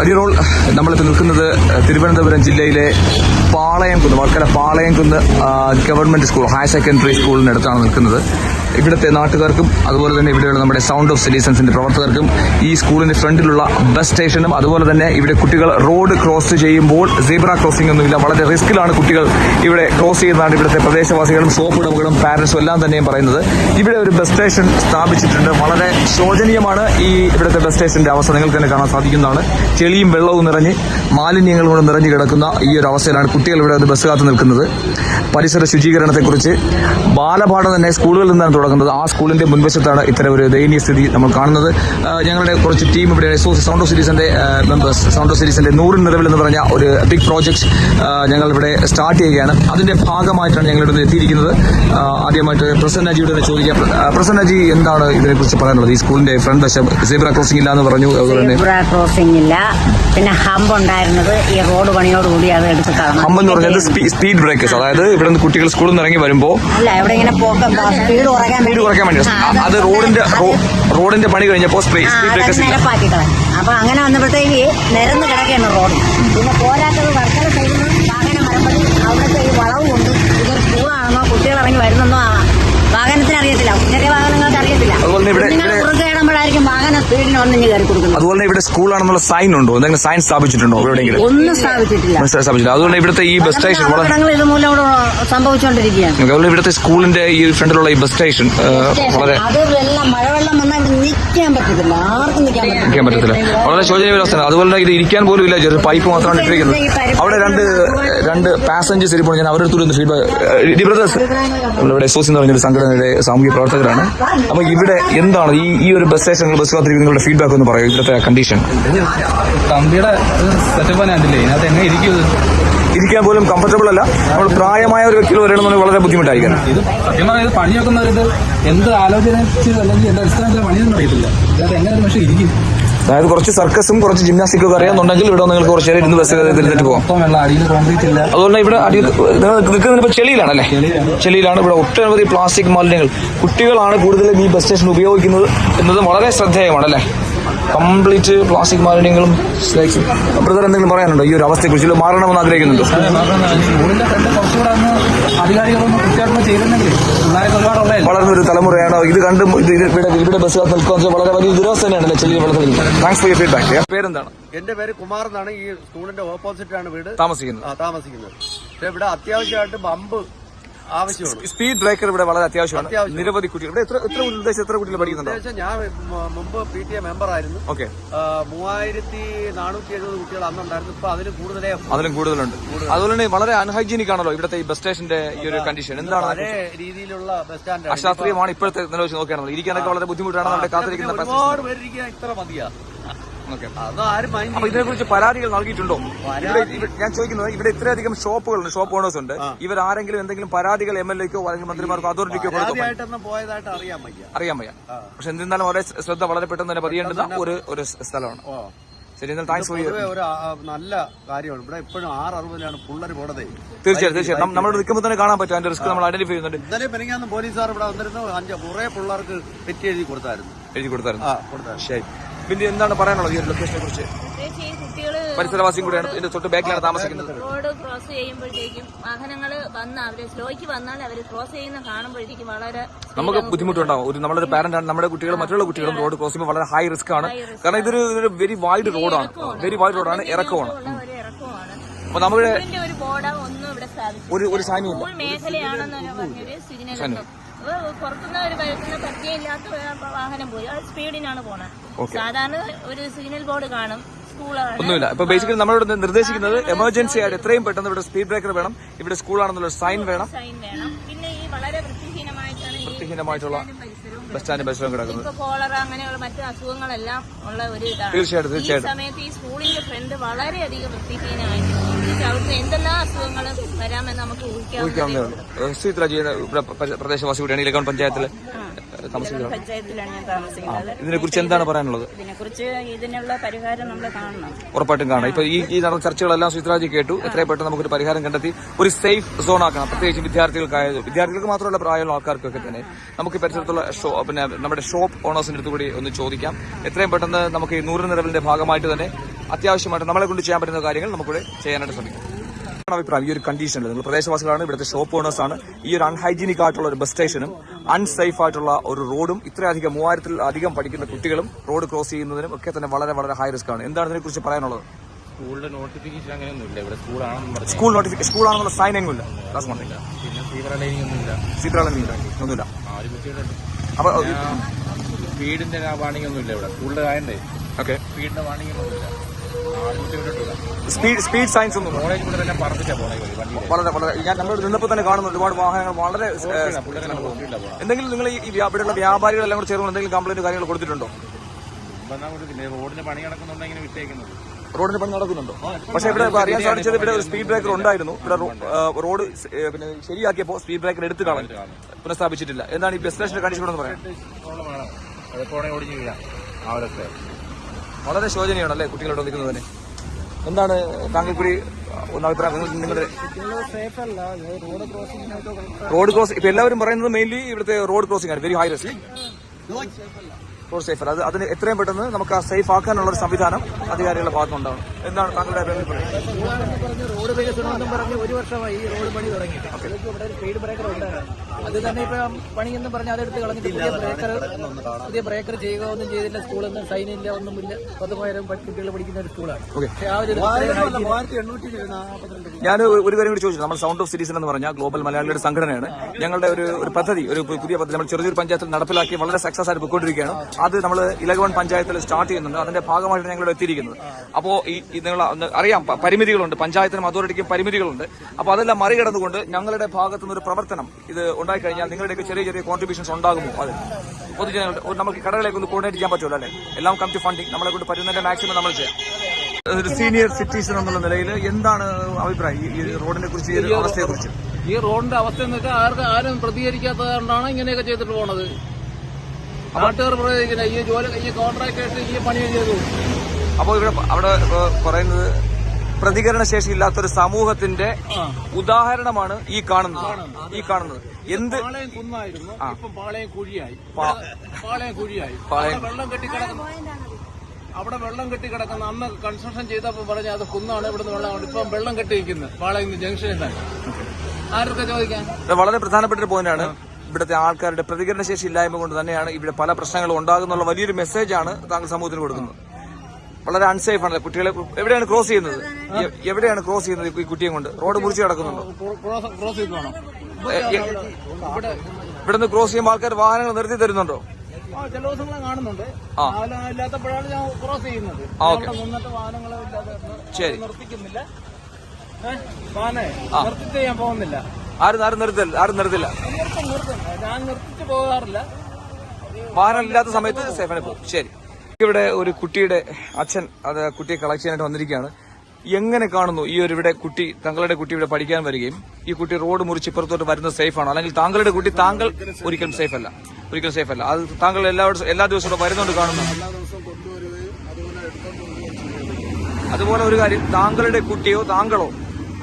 അടിറോൾ നമ്മളിപ്പോൾ നിൽക്കുന്നത് തിരുവനന്തപുരം ജില്ലയിലെ Palayamkunnu Varkala Palayamkunnu government school higher secondary സ്കൂളിനടുത്താണ് നിൽക്കുന്നത്. ഇവിടുത്തെ നാട്ടുകാർക്കും അതുപോലെ തന്നെ ഇവിടെയുള്ള നമ്മുടെ സൗണ്ട് ഓഫ് സിറ്റിസൺസിന്റെ പ്രവർത്തകർക്കും ഈ സ്കൂളിന്റെ ഫ്രണ്ടിലുള്ള ബസ് സ്റ്റേഷനും അതുപോലെ തന്നെ ഇവിടെ കുട്ടികൾ റോഡ് ക്രോസ് ചെയ്യുമ്പോൾ സീബ്ര ക്രോസിംഗ് ഒന്നുമില്ല. വളരെ റിസ്ക്കിലാണ് കുട്ടികൾ ഇവിടെ ക്രോസ് ചെയ്യുന്നതാണ് ഇവിടുത്തെ പ്രദേശവാസികളും സോപ്പ് ഉടമകളും പാരന്റ്സും എല്ലാം തന്നെയും പറയുന്നത്. ഇവിടെ ഒരു ബസ് സ്റ്റേഷൻ സ്ഥാപിച്ചിട്ടുണ്ട്. വളരെ ശോചനീയമാണ് ഈ ഇവിടുത്തെ ബസ് സ്റ്റേഷന്റെ അവസ്ഥ. നിങ്ങൾക്ക് തന്നെ കാണാൻ സാധിക്കുന്നതാണ്. ചെളിയും വെള്ളവും നിറഞ്ഞ് മാലിന്യങ്ങളും കൊണ്ട് നിറഞ്ഞു കിടക്കുന്ന ഈ ഒരു അവസ്ഥയിലാണ് കുട്ടികൾ ഇവിടെ ബസ് കാത്തു നിൽക്കുന്നത്. പരിസര ശുചീകരണത്തെക്കുറിച്ച് ബാലപാഠം തന്നെ സ്കൂളുകളിൽ നിന്നാണ് തുടങ്ങുന്നത്. ആ സ്കൂളിന്റെ മുൻവശത്താണ് ഇത്തരം ഒരു ദയനീയ സ്ഥിതി നമ്മൾ കാണുന്നത്. ഞങ്ങളുടെ കുറച്ച് ടീം ഇവിടെ സൗണ്ട് ഓഫ് സീരീസിന്റെ മെമ്പേഴ്സ് സൗണ്ട് ഓഫ് സീരീസിന്റെ നൂറിൻ നിറവിൽ എന്ന് പറഞ്ഞ ഒരു ബിഗ് പ്രോജക്ട് ഞങ്ങൾ ഇവിടെ സ്റ്റാർട്ട് ചെയ്യുകയാണ്. അതിന്റെ ഭാഗമായിട്ടാണ് ഞങ്ങൾ ഇവിടെ എത്തിയിരിക്കുന്നത്. ആദ്യമായിട്ട് പ്രസന്ന ജിയോട് ചോദിക്കാം. എന്താണ് ഇതിനെക്കുറിച്ച് പറയാനുള്ളത്? ഈ സ്കൂളിന്റെ ഫ്രണ്ട് വശം സീബ്ര ക്രോസിംഗ് ഇല്ല എന്ന് പറഞ്ഞു ക്രോസിംഗ് ഇല്ല. പിന്നെ ഹമ്പ് ഉണ്ടായിരുന്നത് ഈ റോഡ് പണിയോടുകൂടി അത് എടുത്ത് കളഞ്ഞു. ഹമ്പ് എന്ന് പറഞ്ഞത് സ്പീഡ് ബ്രേക്കേഴ്സ് അതായത് ഇവിടെ നിന്ന് കുട്ടികൾ സ്കൂളിൽ നിന്ന് ഇറങ്ങി വരുമ്പോൾ അല്ല എവിടെ ഇങ്ങനെ പോക്കം സ്പീഡ് കുറയ്ക്കാൻ സ്പീഡ് കുറയ്ക്കാൻ വേണ്ടി. അത് റോഡിന്റെ റോഡിന്റെ പണി കഴിഞ്ഞപ്പോൾ സ്പീഡ് ബ്രേക്കേഴ്സ് ഇല്ല നിരപ്പാക്കി കളഞ്ഞു. അപ്പൊ അങ്ങനെ വന്നപ്പോഴത്തേക്ക് നിരന്ന് കിടക്കുകയാണ് റോഡ്. പിന്നെ പോരാത്തത് വർക്കല സൈഡിൽ വാഹനം വരുമ്പോൾ അവിടുത്തെ ഈ വളവും ഉണ്ട്. ഇതൊരു സ്കൂളാണെന്നോ കുട്ടികൾ ഇറങ്ങി വരുന്നെന്നോ വാഹനത്തിന് അറിയത്തില്ല ചെറിയ വാഹനങ്ങൾക്ക് അറിയത്തില്ല. ഇവിടെ- ഇവിടെ- കുറുക്ക് കിടമ്പോഴായിരിക്കും കയറി കൊടുക്കുന്നത് അതുപോലെ ഇവിടെ സ്കൂളാണെന്നുള്ള സൈൻ ഉണ്ടോ? എന്തെങ്കിലും സൈൻ സ്ഥാപിച്ചിട്ടുണ്ടോ എവിടെയെങ്കിലും? ഒന്നും സ്ഥാപിച്ചിട്ടില്ല. സ്ഥാപിച്ചില്ല അതുകൊണ്ട് ഇവിടുത്തെ ഈ ബസ് സ്റ്റേഷൻ വളരെ അപകടങ്ങൾ ഇതുമൂലം ഇവിടെ സംഭവിച്ചുകൊണ്ടിരിക്കുകയാണ് അതുപോലെ ഇവിടുത്തെ സ്കൂളിന്റെ ഈ ഫ്രണ്ടിലുള്ള ഈ ബസ് സ്റ്റേഷൻ വളരെ മഴവെള്ളം വന്നാൽ നിൽക്കാൻ പറ്റത്തില്ല. ആർക്കും നിൽക്കാൻ ഇരിക്കാൻ പറ്റത്തില്ല. വളരെ ശോചനീയ അവസ്ഥയാണ്. അതുപോലെ ഇത് ഇരിക്കാൻ പോലും ഇല്ല. ചെറിയ പൈപ്പ് മാത്രമാണ് ഇട്ടിരിക്കുന്നത്. അവിടെ രണ്ട് രണ്ട് പാസഞ്ചേഴ്സ് ഇരിപ്പോൾ ഞാൻ അവരുടെ അടുത്ത് ഫീഡ്ബാക്ക് ബ്രദേഴ്സ് ഇവിടെ എസോസി എന്ന് പറഞ്ഞൊരു സംഘടനയുടെ സാമൂഹ്യ പ്രവർത്തകരാണ്. അപ്പൊ ഇവിടെ എന്താണ് ഈ ഈ ഒരു ബസ് സ്റ്റേഷൻ ബസ് കാത്തിരിക്കുന്ന നിങ്ങളുടെ ഫീഡ്ബാക്ക് ഒന്ന് പറയൂ ഇവിടുത്തെ കണ്ടീഷൻ കമ്പിയുടെ സെറ്റപ്പ് കണ്ടില്ലേ ഇതിനകത്ത് എങ്ങനെ ഇരിക്കും ഇരിക്കാൻ പോലും കംഫർട്ടബിൾ അല്ല. നമ്മൾ പ്രായമായ ഒരു വ്യക്തികൾ വരണമെന്ന് വളരെ ബുദ്ധിമുട്ടായിരിക്കും ഇത് സത്യം പറഞ്ഞാൽ ഇത് പണി വെക്കുന്നവരിത് എന്ത് ആലോചന അല്ലെങ്കിൽ എന്ത് അടിസ്ഥാനത്തിൽ പണിയൊന്നും അറിയത്തില്ല. അതായത് കുറച്ച് സർക്കസും കുറച്ച് ജിംനാസ്റ്റിക്കും ഒക്കെ അറിയാന്നുണ്ടെങ്കിൽ ഇവിടെ നിങ്ങൾക്ക് കുറച്ച് നേരം ഇരുന്ന് ബസ് തിരിഞ്ഞിട്ട് പോകാം അതുകൊണ്ട് ഇവിടെ അടിയിൽ നിങ്ങൾ നിൽക്കുന്നത് ചെളിയിലാണ്. ചെളിയിലാണ്. ഇവിടെ ഒട്ടനവധി പ്ലാസ്റ്റിക് മാലിന്യങ്ങൾ. കുട്ടികളാണ് കൂടുതലും ഈ ബസ് സ്റ്റേഷൻ ഉപയോഗിക്കുന്നത് എന്നതും വളരെ ശ്രദ്ധേയമാണ് അല്ലേ കംപ്ലീറ്റ് പ്ലാസ്റ്റിക് മാലിന്യങ്ങളും ബ്രദർ എന്തെങ്കിലും പറയാനുണ്ടോ? ഈ ഒരു അവസ്ഥയെക്കുറിച്ച് കുറിച്ച് മാറണമെന്ന് ആഗ്രഹിക്കുന്നുണ്ടോ? അതെ, മാത്രമല്ല സ്കൂളിന്റെ ഫ്രണ്ട് കുറച്ചുകൂടെ ഒന്ന് അധികാരികളൊന്നും കൃത്യമായിട്ട് ചെയ്തിരുന്നെങ്കിൽ പിള്ളേരൊക്കെ ഒരുപാടുള്ളതല്ലേ വളർന്ന ഒരു തലമുറയാണ്? ഇത് കണ്ട് ഇത് ഇവിടെ ഇവിടെ ബസ് നിൽക്കുക വളരെ വലിയ ദുരവസ്ഥ തന്നെയാണല്ലേ ചെറിയ വെള്ളത്തിൽ താങ്ക്സ് ഫോർ യു ഫീഡ്ബാക്ക് പേരെന്താണ്? എന്റെ പേര് കുമാർ എന്നാണ്. ഈ സ്കൂളിന്റെ ഓപ്പോസിറ്റ് ആണ് വീട്. താമസിക്കുന്നത്. ആ, താമസിക്കുന്നത്. പക്ഷെ ഇവിടെ അത്യാവശ്യമായിട്ട് ബമ്പ് ആവശ്യമാണ് സ്പീഡ് ബ്രേക്കർ ഇവിടെ വളരെ അത്യാവശ്യമാണ്. അത്യാവശ്യം. നിരവധി കുട്ടികൾ. ഇവിടെ എത്ര എത്ര ഉദ്ദേശം എത്ര കുട്ടികൾ പഠിക്കുന്നുണ്ടോ? ഞാൻ മുമ്പ് പി ടി എ മെമ്പർ ആയിരുന്നു. ഓക്കെ. മൂവായിരത്തി നാനൂറ്റി എഴുപത് കുട്ടികൾ അന്നുണ്ടായിരുന്നു. ഇപ്പൊ അതിന് കൂടുതലേ അതിലും കൂടുതലുണ്ട്. അതുപോലെ തന്നെ വളരെ അൺഹൈജീനിക് ആണല്ലോ ഇവിടുത്തെ ഈ ബസ് സ്റ്റേഷന്റെ ഈ ഒരു കണ്ടീഷൻ എന്താണ് രീതിയിലുള്ള ബസ് സ്റ്റാൻഡ് അശാസ്ത്രീയമാണ് ഇപ്പോഴത്തെ നിലവെച്ച് നോക്കിയാണല്ലോ ഇരിക്കാനൊക്കെ വളരെ ബുദ്ധിമുട്ടാണ് നമ്മുടെ കാത്തിരിക്കുന്ന ഒരുപാട് പേരിരിക്കാൻ ഇത്ര മതിയാ. ഓക്കെ ഇതിനെ കുറിച്ച് അപ്പൊ പരാതികൾ നൽകിയിട്ടുണ്ടോ? ഞാൻ ചോദിക്കുന്നത് ഇവിടെ ഇത്രയധികം ഷോപ്പുകളുണ്ട് ഷോപ്പ് ഓണേഴ്സ് ഉണ്ട്. ഇവർ ആരെങ്കിലും എന്തെങ്കിലും പരാതികൾ എം എൽ എക്കോ അല്ലെങ്കിൽ മന്ത്രിമാർക്കോ അതോറിറ്റിക്കോ പോയതായിട്ട് അറിയാൻ വയ്യ. അറിയാൻ വയ്യ. പക്ഷെ എന്നിരുന്നാലും വളരെ ശ്രദ്ധ വളരെ പെട്ടെന്ന് തന്നെ പതിയേണ്ടുന്ന ഒരു ഒരു സ്ഥലമാണ്. ശരി എന്നാൽ താങ്ക്സ് ഫോർ ഒരു നല്ല കാര്യമാണ്. ഇവിടെ എപ്പോഴും ആറ് അറുപതിലാണ് പുള്ളര് പോണതേ. തീർച്ചയായും തീർച്ചയായും. നമ്മൾ നിൽക്കുമ്പോൾ തന്നെ കാണാൻ പറ്റും. അതിന്റെ റിസ്ക് നമ്മൾ ഐഡന്റിഫൈ ചെയ്യുന്നുണ്ട്. ഇന്നലെ പെരിങ്ങാന്ന് പോലീസുകാർ ഇവിടെ വന്നിരുന്നു. അഞ്ച് കുറെ പിള്ളേർക്ക് തെറ്റി എഴുതി കൊടുത്തായിരുന്നു. എഴുതി കൊടുത്തായിരുന്നു. ശരി. പിന്നെ എന്താണ് പറയാനുള്ളത് ഈ ഒരു ലൊക്കേഷനെ കുറിച്ച്? പരിസരവാസിയും കൂടെയാണ്. ഇതിന്റെ തൊട്ട് ബാക്കിലാണ് താമസിക്കുന്നത്. റോഡ് ക്രോസ് ചെയ്യുമ്പോഴത്തേക്കും വാഹനങ്ങൾ വന്ന് അവർ സ്ലോയ്ക്ക് വന്നാൽ അവർ ക്രോസ് ചെയ്യുന്ന കാണുമ്പോഴത്തേക്കും വളരെ നമുക്ക് ബുദ്ധിമുട്ടുണ്ടാവും. ഒരു നമ്മളൊരു പാരന്റ് ആണ്. നമ്മുടെ കുട്ടികളും മറ്റുള്ള കുട്ടികളും റോഡ് ക്രോസ് ചെയ്യുമ്പോൾ വളരെ ഹൈ റിസ്ക് ആണ്. കാരണം ഇതൊരു ഇതൊരു വെരി വൈഡ് റോഡാണ് വെരി വൈഡ് റോഡാണ് ഇറക്കമാണ്. അപ്പൊ നമ്മുടെ ഒരു ഒരു ഒരു സ്കൂൾ പുറത്തുനിന്ന് ഒരു പരിചയമില്ലാത്ത വാഹനം പോയി. അത് സ്പീഡിനാണ് പോണത് സാധാരണ ഒരു സിഗ്നൽ ബോർഡ് കാണും. സ്കൂളാണ് ഒന്നുമില്ല. ഇപ്പൊ ബേസിക്കലി നമ്മളോട് നിർദ്ദേശിക്കുന്നത് എമർജൻസി ആയിട്ട് എത്രയും പെട്ടെന്ന് ഇവിടെ സ്പീഡ് ബ്രേക്കർ വേണം. ഇവിടെ സ്കൂളാണെന്നുള്ള സൈൻ വേണം. സൈൻ വേണം. പിന്നെ ഈ വളരെ വൃത്തിഹീനമായിട്ടുള്ള ബസ് സ്റ്റാൻഡ് ബസ്സിലും കിടക്കുന്നത്. ഇപ്പൊ കോളറ അങ്ങനെയുള്ള മറ്റു അസുഖങ്ങളെല്ലാം ഉള്ള ഒരു ഇതാണ്. തീർച്ചയായിട്ടും തീർച്ചയായിട്ടും. സമയത്ത് ഈ സ്കൂളിന്റെ ഫ്രണ്ട് വളരെയധികം വൃത്തിഹീനമായിട്ട് അവിടുന്ന് എന്തെല്ലാം അസുഖങ്ങൾ വരാമെന്ന് നമുക്ക് ഊഹിക്കാൻ ഇവിടെ പ്ര- പ്രദേശവാസി കൂടിയാണ് ഇലക്കോൺ പഞ്ചായത്തിലെ താമസിക്കുന്നത് പഞ്ചായത്തിലാണ് ഞാൻ താമസിക്കുന്നത്. ഇതിനെക്കുറിച്ച് എന്താണ് പറയാനുള്ളത്? ഇതിനെക്കുറിച്ച് ഇതിനുള്ള പരിഹാരം നമ്മൾ കാണണം. ഉറപ്പായിട്ടും കാണാം ഇപ്പൊ ഈ ഈ നടന്ന ചർച്ചകളെല്ലാം സുചിത്രാജി കേട്ടു. എത്രയും പെട്ടെന്ന് നമുക്കൊരു പരിഹാരം കണ്ടെത്തി. ഒരു സേഫ് സോൺ ആക്കണം പ്രത്യേകിച്ച് വിദ്യാർത്ഥികൾക്കായത് വിദ്യാർത്ഥികൾക്ക് മാത്രമല്ല പ്രായമുള്ള ആൾക്കാർക്കൊക്കെ തന്നെ. നമുക്ക് പരിസരത്തുള്ള ഷോ പിന്നെ നമ്മുടെ ഷോപ്പ് ഓണേഴ്സിന്റെ അടുത്ത് കൂടി ഒന്ന് ചോദിക്കാം. എത്രയും പെട്ടെന്ന് നമുക്ക് ഈ നൂറ് നിറവിന്റെ ഭാഗമായിട്ട് തന്നെ അത്യാവശ്യമായിട്ട് നമ്മളെ കൊണ്ട് ചെയ്യാൻ പറ്റുന്ന കാര്യങ്ങൾ നമുക്കിവിടെ ചെയ്യാനായിട്ട് ശ്രമിക്കാം. അഭിപ്രായം ഈ ഒരു കണ്ടീഷനിൽ നിങ്ങൾ പ്രദേശവാസികളാണ് ഇവിടുത്തെ ഷോപ്പ് ഓണേഴ്സ് ആണ്. ഈ ഒരു അൺഹൈജീനിക് ആയിട്ടുള്ള ഒരു ബസ് സ്റ്റേഷനും അൺസേഫ് ആയിട്ടുള്ള ഒരു റോഡും ഇത്രയധികം മൂവായിരത്തിൽ അധികം പഠിക്കുന്ന കുട്ടികളും റോഡ് ക്രോസ് ചെയ്യുന്നതിനും ഒക്കെ തന്നെ വളരെ വളരെ ഹൈ റിസ്ക് ആണ്. എന്താണ് ഇതിനെക്കുറിച്ച് പറയാനുള്ളത്? സ്കൂളിന്റെ നോട്ടിഫിക്കേഷൻ അങ്ങനെയൊന്നുമില്ല. ഇവിടെ സ്കൂളാണെന്ന് സ്കൂൾ നോട്ടിഫിക്കേഷൻ സ്കൂളാണെന്നുള്ള സൈൻ എങ്ങും ഇല്ല. ക്ലാസ് വൺ പിന്നെ സീവർ ലൈനിങ് ഒന്നുമില്ല സീറ്റാളൊന്നുമില്ല ഒന്നുമില്ല. ആ അപ്പൊ സ്പീഡിന്റെ വാണിംഗ് ഒന്നുമില്ല ഇവിടെ. സ്കൂളിന്റെ കാര്യണ്ടേ ഓക്കെ സ്പീഡിന്റെ വാണിംഗ് ഒന്നുമില്ല. സ്പീഡ് സ്പീഡ് സയൻസ് ഒന്നും വളരെ വളരെ. ഞാൻ നമ്മൾ നിന്നപ്പോൾ തന്നെ കാണുന്നു ഒരുപാട് വാഹനങ്ങൾ വളരെ എന്തെങ്കിലും നിങ്ങൾ ഈ ഇവിടെയുള്ള വ്യാപാരികളെല്ലാം കൂടെ ചേർന്ന് എന്തെങ്കിലും കംപ്ലൈന്റ് കാര്യങ്ങൾ കൊടുത്തിട്ടുണ്ടോ? റോഡിന് പണി നടക്കുന്നുണ്ട് ഇങ്ങനെ വിട്ടേക്കുന്നത്. റോഡിന് പണി നടക്കുന്നുണ്ടോ? പക്ഷേ ഇവിടെ അറിയാൻ സാധിച്ചത് ഇവിടെ ഒരു സ്പീഡ് ബ്രേക്കർ ഉണ്ടായിരുന്നു. ഇവിടെ റോഡ് പിന്നെ ശരിയാക്കിയപ്പോൾ സ്പീഡ് ബ്രേക്കർ എടുത്ത് കളഞ്ഞു പുനഃസ്ഥാപിച്ചിട്ടില്ല. എന്താണ് ഈ ബസ് സ്റ്റേഷന്റെ കണ്ടീഷൻ പറയാം? ഓടിഞ്ഞ് വീഴാം. ആ വളരെ ശോചനീയമാണ് അല്ലേ കുട്ടികളോട് നിൽക്കുന്നത് തന്നെ എന്താണ് താങ്കൾ കൂടി ഒന്ന് അഭിപ്രായം? നിങ്ങളുടെ റോഡ് ക്രോസിംഗ് ഇപ്പൊ എല്ലാവരും പറയുന്നത് മെയിൻലി ഇവിടുത്തെ റോഡ് ക്രോസിംഗ് ആണ്. Very high risk road safer അത് അതിന് എത്രയും പെട്ടെന്ന് നമുക്ക് ആ സേഫ് ആക്കാനുള്ള ഒരു സംവിധാനം അധികാരികളുടെ ഭാഗത്തുനിന്നുണ്ടാവണം. എന്താണ് താങ്കളുടെ അഭിപ്രായം? റോഡ് വികസനം പറഞ്ഞ് ഒരു വർഷമായി ഈ റോഡ് പണി ഇതിലേക്ക് ഇവിടെ ഒരു സ്പീഡ് ബ്രേക്കർ ഉണ്ടായിരുന്നു. അത് തന്നെ ഇപ്പൊ എന്ന് പറഞ്ഞാൽ അതെടുത്ത് കളഞ്ഞിട്ട് പുതിയ ബ്രേക്കർ പുതിയ ബ്രേക്കർ ചെയ്യുക ഒന്നും ചെയ്തില്ല സ്കൂളിൽ നിന്ന് സൈൻ ഇല്ല ഒന്നുമില്ല പത്ത് പതിനായിരം കുട്ടികൾ പഠിക്കുന്ന ഒരു സ്കൂളാണ് പക്ഷേ ആ ഒരു ഞാൻ ഒരു കാര്യം കൂടി ചോദിച്ചു. നമ്മൾ സൗണ്ട് ഓഫ് സിറ്റീസൺ എന്ന് പറഞ്ഞാൽ ഗ്ലോബൽ മലയാളികളുടെ സംഘടനയാണ്. ഞങ്ങളുടെ ഒരു ഒരു പദ്ധതി ഒരു പുതിയ പദ്ധതി നമ്മൾ ചെറിയൊരു പഞ്ചായത്തിൽ നടപ്പിലാക്കി വളരെ സക്സസ് ആയിട്ട് പോയിക്കൊണ്ടിരിക്കുകയാണ്. അത് നമ്മൾ ഇലകവൺ പഞ്ചായത്തിൽ സ്റ്റാർട്ട് ചെയ്യുന്നുണ്ട്. അതിന്റെ ഭാഗമായിട്ട് ഞങ്ങൾ എത്തിയിരിക്കുന്നത്. അപ്പോൾ ഈ നിങ്ങൾ അറിയാം പരിമിതികളുണ്ട്. പഞ്ചായത്തിനും അതോറിറ്റിക്കും പരിമിതികളുണ്ട്. അപ്പോൾ അതെല്ലാം മറികടന്നുകൊണ്ട് ഞങ്ങളുടെ ഭാഗത്തു നിന്ന് ഒരു പ്രവർത്തനം ഇത് ഉണ്ടായിക്കഴിഞ്ഞാൽ നിങ്ങളുടെയൊക്കെ ചെറിയ ചെറിയ കോൺട്രിബ്യൂഷൻസ് ഉണ്ടാകുമോ? അത്. പൊതുജനങ്ങളുടെ ഒരു നമുക്ക് കടകളിലേക്ക് ഒന്ന് കോർഡിനേറ്റ് ചെയ്യാൻ പറ്റുമല്ലോ അല്ലേ? എല്ലാം കം ടു ഫണ്ടിങ് നമ്മളെ കൊണ്ട് പറ്റുന്നതിന്റെ മാക്സിമം നമ്മൾ ചെയ്യാം. ഒരു സീനിയർ സിറ്റിസൺ എന്നുള്ള നിലയിൽ എന്താണ് അഭിപ്രായം? ഈ- റോഡിനെ കുറിച്ച് ഈ അവസ്ഥയെ കുറിച്ച്? ഈ റോഡിന്റെ അവസ്ഥ എന്ന് വെച്ചാൽ ആർക്കും ആരും പ്രതികരിക്കാത്തത് കൊണ്ടാണ് ഇങ്ങനെയൊക്കെ ചെയ്തിട്ട് പോണത്. നാട്ടുകാർ പ്രതികരിക്കില്ല ഈ ജോലി ഈ കോൺട്രാക്ട് ആയിട്ട് ഈ പണി ചെയ്തു. അപ്പോൾ ഇവിടെ അവിടെ പറയുന്നത് പ്രതികരണ ശേഷി ഇല്ലാത്തൊരു സമൂഹത്തിന്റെ ഉദാഹരണമാണ് ഈ കാണുന്നത്. ഈ കാണുന്നത്. എന്ത് പാളയം കുന്നായിരുന്നു. ഇപ്പം പാളയം കുഴിയായി. പാ- പാളയം കുഴിയായി. പാളയം- അവിടെ വെള്ളം കെട്ടിക്കിടക്കുന്ന അവിടെ വെള്ളം കെട്ടിക്കിടക്കുന്ന അന്ന് കൺസ്ട്രക്ഷൻ ചെയ്തപ്പോൾ പറഞ്ഞ അത് കുന്നാണ് ഇവിടുന്ന് വെള്ളം ഇപ്പം വെള്ളം കെട്ടി നിൽക്കുന്നത് പാളയം ജംഗ്ഷനിൽ തന്നെ. ആരൊക്കെ ചോദിക്കാൻ? വളരെ പ്രധാനപ്പെട്ട ഒരു പോയിന്റാണ് ഇവിടുത്തെ ആൾക്കാരുടെ പ്രതികരണ ശേഷി ഇല്ലായ്മ കൊണ്ട് തന്നെയാണ് ഇവിടെ പല പ്രശ്നങ്ങളും ഉണ്ടാകുന്നുള്ള വലിയൊരു മെസ്സേജാണ് താങ്കൾ സമൂഹത്തിന് കൊടുക്കുന്നത്. വളരെ അൺസേഫ് ആണ് കുട്ടികളെ എവിടെയാണ് ക്രോസ് ചെയ്യുന്നത്? എവിടെയാണ് ക്രോസ് ചെയ്യുന്നത് ഈ കുട്ടിയെ കൊണ്ട്? റോഡ് മുറിച്ച് കിടക്കുന്നുണ്ടോ? ഇവിടുന്ന് ക്രോസ് ചെയ്യുമ്പോൾ ആൾക്കാർ വാഹനങ്ങൾ നിർത്തി തരുന്നുണ്ടോ? ചില ദിവസങ്ങളെ കാണുന്നുണ്ട്. ഇല്ലാത്തപ്പോഴാണ് ഞാൻ ക്രോസ് ചെയ്യുന്നത്. മുന്നത്തെ വാഹനങ്ങളും ശരി. നിർത്തിക്കുന്നില്ല. വാഹനം പോകുന്നില്ല. ആരും ആരും നിർത്തില്ല ആരും നിർത്തില്ല. നിർത്തും നിർത്തും ഞാൻ ഇല്ലാത്ത സമയത്ത് സേഫായി പോകും ശരി. ഇവിടെ ഒരു കുട്ടിയുടെ അച്ഛൻ അത് കുട്ടിയെ കളക്ട് ചെയ്യാനായിട്ട് വന്നിരിക്കുകയാണ്. എങ്ങനെ കാണുന്നു ഈ ഒരു ഇവിടെ കുട്ടി താങ്കളുടെ കുട്ടി ഇവിടെ പഠിക്കാൻ വരികയും ഈ കുട്ടി റോഡ് മുറിച്ച് ഇപ്പുറത്തോട്ട് വരുന്നത് സേഫ് ആണോ അല്ലെങ്കിൽ താങ്കളുടെ കുട്ടി താങ്കൾ ഒരിക്കലും സേഫ് അല്ല ഒരിക്കലും സേഫ് അല്ല അത് താങ്കൾ എല്ലാ എല്ലാ ദിവസവും ഇവിടെ വരുന്നുണ്ട് കാണുന്നു. അതുപോലെ ഒരു കാര്യം താങ്കളുടെ കുട്ടിയോ താങ്കളോ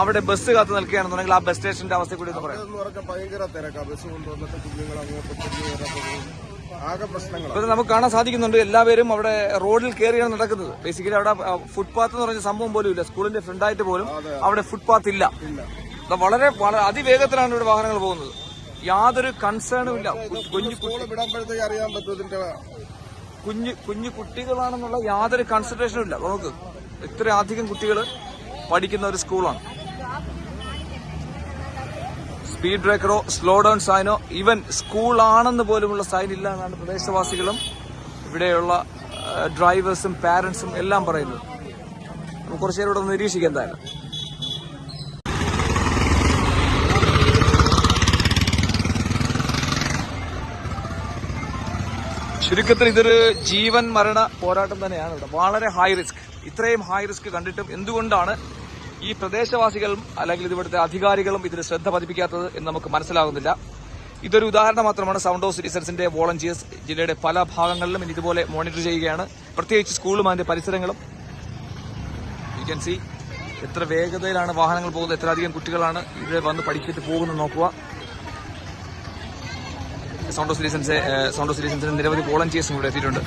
അവിടെ ബസ് കാത്തു നിൽക്കുകയാണെന്നുണ്ടെങ്കിൽ ആ ബസ് സ്റ്റേഷന്റെ അവസ്ഥ കൂടി ഒന്ന് പറയാം. ഭയങ്കര തിരക്കാ. ബസ് കൊണ്ടുവന്നിട്ട് കുഞ്ഞുങ്ങൾ അങ്ങോട്ട് ആകെ നമുക്ക് കാണാൻ സാധിക്കുന്നുണ്ട് എല്ലാവരും അവിടെ റോഡിൽ കയറിയാണ് നടക്കുന്നത്. ബേസിക്കലി അവിടെ ഫുട്പാത്ത് എന്ന് പറഞ്ഞ സംഭവം പോലും ഇല്ല. സ്കൂളിന്റെ ഫ്രണ്ടായിട്ട് പോലും അവിടെ ഫുട്പാത്ത് ഇല്ല. വളരെ അതിവേഗത്തിലാണ് ഇവിടെ വാഹനങ്ങൾ പോകുന്നത്. യാതൊരു കൺസേണും ഇല്ല. കുഞ്ഞു വിടുമ്പോഴത്തേക്ക് അറിയാൻ പറ്റുന്നതിന്റെ കുഞ്ഞു കുഞ്ഞു കുട്ടികളാണെന്നുള്ള യാതൊരു കൺസെൻട്രേഷനും ഇല്ല. നമുക്ക് ഇത്രയധികം കുട്ടികൾ പഠിക്കുന്ന ഒരു സ്കൂളാണ് സ്പീഡ് ബ്രേക്കറോ സ്ലോ ഡൗൺ സൈനോ ഈവൻ സ്കൂളാണെന്ന് പോലുമുള്ള സൈൻ ഇല്ല എന്നാണ് പ്രദേശവാസികളും ഇവിടെയുള്ള ഡ്രൈവേഴ്സും പാരന്റ്സും എല്ലാം പറയുന്നത്. നമുക്ക് കുറച്ചു നേരം ഇവിടെ നിരീക്ഷിക്കാം എന്തായാലും. ചുരുക്കത്തിൽ ഇതൊരു ജീവൻ മരണ പോരാട്ടം തന്നെയാണ് ഇവിടെ. വളരെ ഹൈ റിസ്ക് ഇത്രയും ഹൈ റിസ്ക് കണ്ടിട്ടും എന്തുകൊണ്ടാണ് ഈ പ്രദേശവാസികളും അല്ലെങ്കിൽ ഇവിടുത്തെ അധികാരികളും ഇതിന് ശ്രദ്ധ പതിപ്പിക്കാത്തത് എന്ന് നമുക്ക് മനസ്സിലാകുന്നില്ല. ഇതൊരു ഉദാഹരണം മാത്രമാണ് സൗണ്ട് ഓഫ് സിറ്റിസൺസിന്റെ വോളണ്ടിയേഴ്സ് ജില്ലയുടെ പല ഭാഗങ്ങളിലും ഇനി ഇതുപോലെ മോണിറ്റർ ചെയ്യുകയാണ്. പ്രത്യേകിച്ച് സ്കൂളും അതിന്റെ പരിസരങ്ങളും. യു ക്യാൻ സി എത്ര വേഗതയിലാണ് വാഹനങ്ങൾ പോകുന്നത്. എത്ര അധികം കുട്ടികളാണ് ഇത് വന്ന് പഠിച്ചിട്ട് പോകുന്നത് നോക്കുക. Sound of citizens sound of സിറ്റിസൺസിന് നിരവധി വോളണ്ടിയേഴ്സും ഇവിടെ എത്തിയിട്ടുണ്ട്.